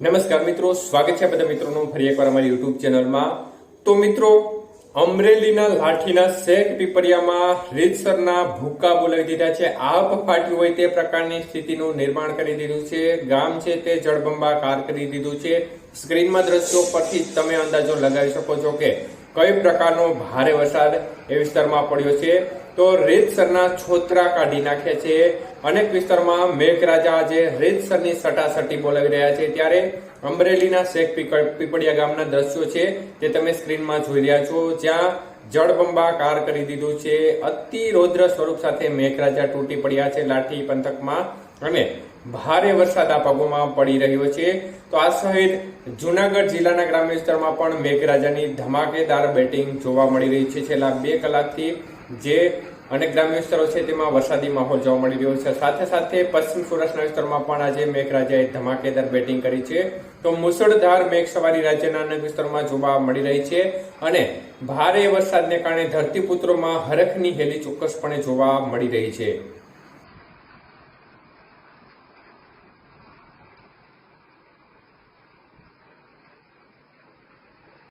નમસ્કાર મિત્રો, સ્વાગત છે બધા મિત્રોનું ફરી એકવાર અમારી યુટ્યુબ ચેનલમાં. તો મિત્રો, અમરેલીના લાઠીના શેખ પીપરિયામાં રીતસરના ભૂકા બોલાવી દીધા છે. આપ ફાટ્યું હોય તે પ્રકારની સ્થિતિનું નિર્માણ કરી દીધું છે. ગામ છે તે જળબંબાકાર કરી દીધું છે. સ્ક્રીનમાં દ્રશ્યો પરથી તમે અંદાજો લગાવી શકો છો કે કઈ પ્રકારનો ભારે વરસાદ એ વિસ્તારમાં પડ્યો છે. તો રેતસરના છોતરા કાઢી નાખે છે અનેક વિસ્તારમાં મેઘરાજા આજે રેતસરની સટાસટી બોલાવી રહ્યા છે. ત્યારે અમરેલીના શેખ પીપળિયા ગામના દ્રશ્યો છે તે તમે સ્ક્રીનમાં જોઈ રહ્યા છો. જ્યાં જળબંબાકાર કરી દીધું છે. અતિ રૌદ્ર સ્વરૂપ સાથે મેઘરાજા તૂટી પડ્યા છે લાઠી પંથકમાં અને ભારે વરસાદ આ ભાગોમાં પડી રહ્યો છે. તો આ સહિત જુનાગઢ જિલ્લાના ગ્રામ્ય વિસ્તારમાં પણ મેઘરાજાની ધમાકેદાર બેટિંગ જોવા મળી રહી છે. છેલ્લા બે કલાકથી જે અનેક ગ્રામ્ય વિસ્તારો છે, તેમાં વરસાદી માહોલ જોવા મળી રહ્યો છે. સાથે સાથે પશ્ચિમ સૌરાષ્ટ્રના વિસ્તારમાં પણ આજે મેઘરાજાએ ધમાકેદાર બેટિંગ કરી છે. તો મુસળધાર મેઘ સવારી રાજ્યના અનેક વિસ્તારોમાં જોવા મળી રહી છે અને ભારે વરસાદને કારણે ધરતીપુત્રોમાં હરખની હેલી ચોક્કસપણે જોવા મળી રહી છે.